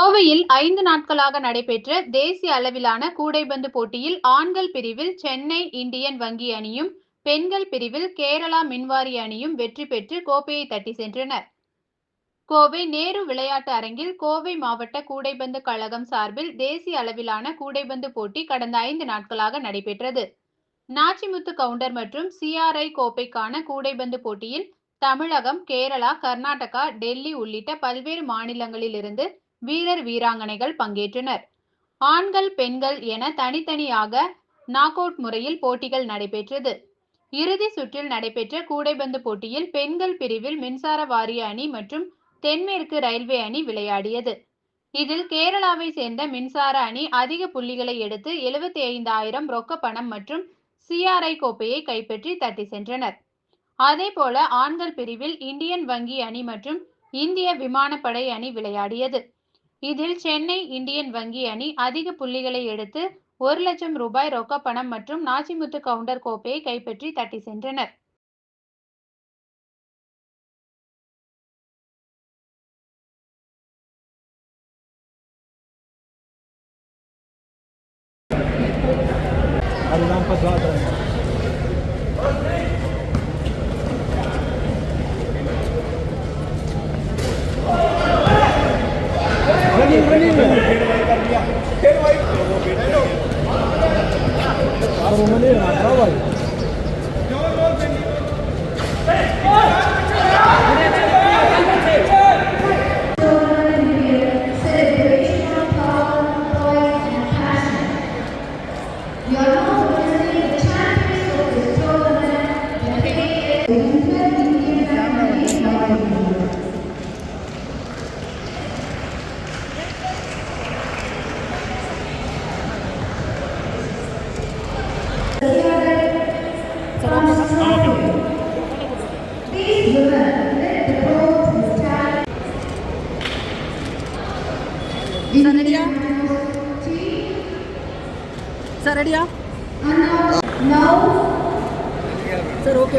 கோவையில் ஐந்து நாட்களாக நடைபெற்ற தேசிய அளவிலான கூடைபந்து போட்டியில் ஆண்கள் பிரிவில் சென்னை இந்தியன் வங்கி அணியும் பெண்கள் பிரிவில் கேரளா மின்வாரி அணியும் வெற்றி பெற்று கோப்பையை தட்டி சென்றனர். கோவை நேரு விளையாட்டு அரங்கில் கோவை மாவட்ட கூடைபந்து கழகம் சார்பில் தேசிய அளவிலான கூடைபந்து போட்டி கடந்த ஐந்து நாட்களாக நடைபெற்றது. நாச்சிமுத்து கவுண்டர் மற்றும் சிஆர்ஐ கோப்பைக்கான கூடைபந்து போட்டியில் தமிழகம் கேரளா கர்நாடகா டெல்லி உள்ளிட்ட பல்வேறு மாநிலங்களிலிருந்து வீரர் வீராங்கனைகள் பங்கேற்றனர். ஆண்கள் பெண்கள் என தனித்தனியாக நாக் அவுட் முறையில் போட்டிகள் நடைபெற்றது. இறுதி சுற்றில் நடைபெற்ற கூடைபந்து போட்டியில் பெண்கள் பிரிவில் மின்சார வாரிய அணி மற்றும் தென்மேற்கு ரயில்வே அணி விளையாடியது. இதில் கேரளாவை சேர்ந்த மின்சார அணி அதிக புள்ளிகளை எடுத்து எழுபத்தி ஐந்தாயிரம் ரொக்க பணம் மற்றும் சிஆர்ஐ கோப்பையை கைப்பற்றி தட்டி சென்றனர். அதேபோல ஆண்கள் பிரிவில் இந்தியன் வங்கி அணி மற்றும் இந்திய விமானப்படை அணி விளையாடியது. இதில் சென்னை இந்தியன் வங்கி அணி அதிக புள்ளிகளை எடுத்து ஒரு லட்சம் ரூபாய் ரொக்க பணம் மற்றும் நாச்சிமுத்து கவுண்டர் கோப்பையை கைப்பற்றி தட்டி சென்றனர். அதுதான் இப்போ सरडिया। सरडिया। Sir okay